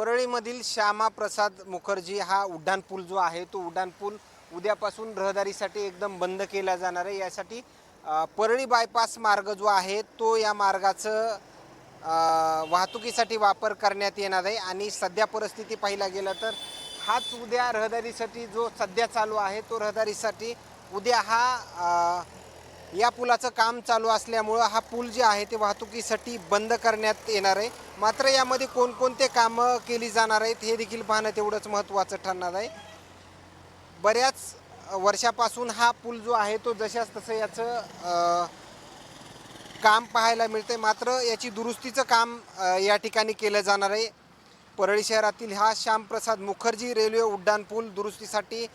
परळीमधील श्यामाप्रसाद मुखर्जी हा उड्डाणपूल जो आहे तो उड्डाणपूल उद्यापासून रहदारीसाठी एकदम बंद केला जाणार आहे. यासाठी परळी बायपास मार्ग जो आहे तो या मार्गाचं वाहतुकीसाठी वापर करण्यात येणार आहे. आणि सध्या परिस्थिती पाहिला गेलं तर हाच उद्या रहदारीसाठी जो सध्या चालू आहे तो रहदारीसाठी उद्या हा या पुलाचं काम चालू असल्यामुळं हा पूल जे आहे ते वाहतुकीसाठी बंद करण्यात येणार आहे. मात्र यामध्ये कोणकोणते कामं केली जाणार आहेत हे देखील पाहणं तेवढंच महत्त्वाचं ठरणार आहे. बऱ्याच वर्षापासून हा पूल जो आहे तो जशाच तसं याचं काम पाहायला मिळते मात्र याची दुरुस्तीचं काम या ठिकाणी केलं जाणार आहे. परळी शहरातील हा श्यामप्रसाद मुखर्जी रेल्वे उड्डाण पूल दुरुस्तीसाठी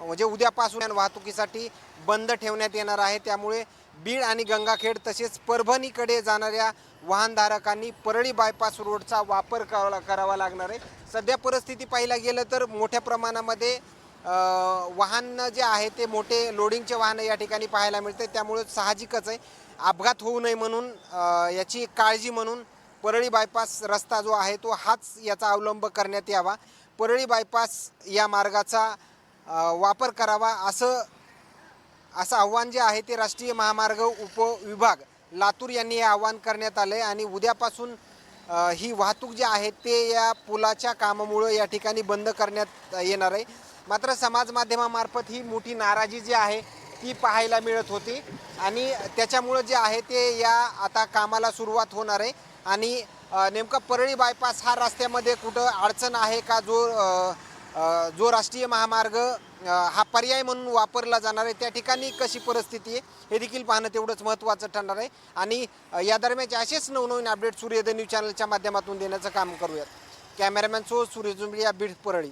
म्हणजे उद्यापासून वाहतुकीसाठी बंद ठेवण्यात येणार आहे. त्यामुळे बीड आणि गंगाखेड तसेच परभणीकडे जाणाऱ्या वाहनधारकांनी परळी बायपास रोडचा वापर करावा करावा लागणार आहे. सध्या परिस्थिती पाहायला गेलं तर मोठ्या प्रमाणामध्ये वाहन जे आहे ते मोठे लोडिंगचे वाहनं या ठिकाणी पाहायला मिळते. त्यामुळे साहजिकच आहे. अपघात होऊ नये म्हणून याची काळजी म्हणून परळी बायपास रस्ता जो आहे तो हाच याचा अवलंब करण्यात यावा. परळी बायपास या मार्गाचा वापर करावा असं असं आव्हान जे आहे ते राष्ट्रीय महामार्ग उपविभाग लातूर यांनी हे आव्हान करण्यात आलं आहे आणि उद्यापासून ही वाहतूक जी आहे ते या पुलाच्या कामामुळं या ठिकाणी बंद करण्यात येणार आहे. मात्र समाज माध्यमामार्फत ही मोठी नाराजी जी आहे ती पाहायला मिळत होती आणि त्याच्यामुळं जे आहे ते या आता कामाला सुरुवात होणार आहे. आणि नेमका परळी बायपास हा रस्त्यामध्ये कुठं अडचण आहे का जो जो राष्ट्रीय महामार्ग हा पर्याय म्हणून वापरला जाणार आहे त्या ठिकाणी कशी परिस्थिती आहे हे देखील पाहणं तेवढंच महत्त्वाचं ठरणार आहे. आणि या दरम्यानचे असेच नवनवीन अपडेट सूर्योदय न्यूज चॅनलच्या माध्यमातून देण्याचं काम करूयात. कॅमेरामॅन सो सूर्य जुंबडी या बीड परळी.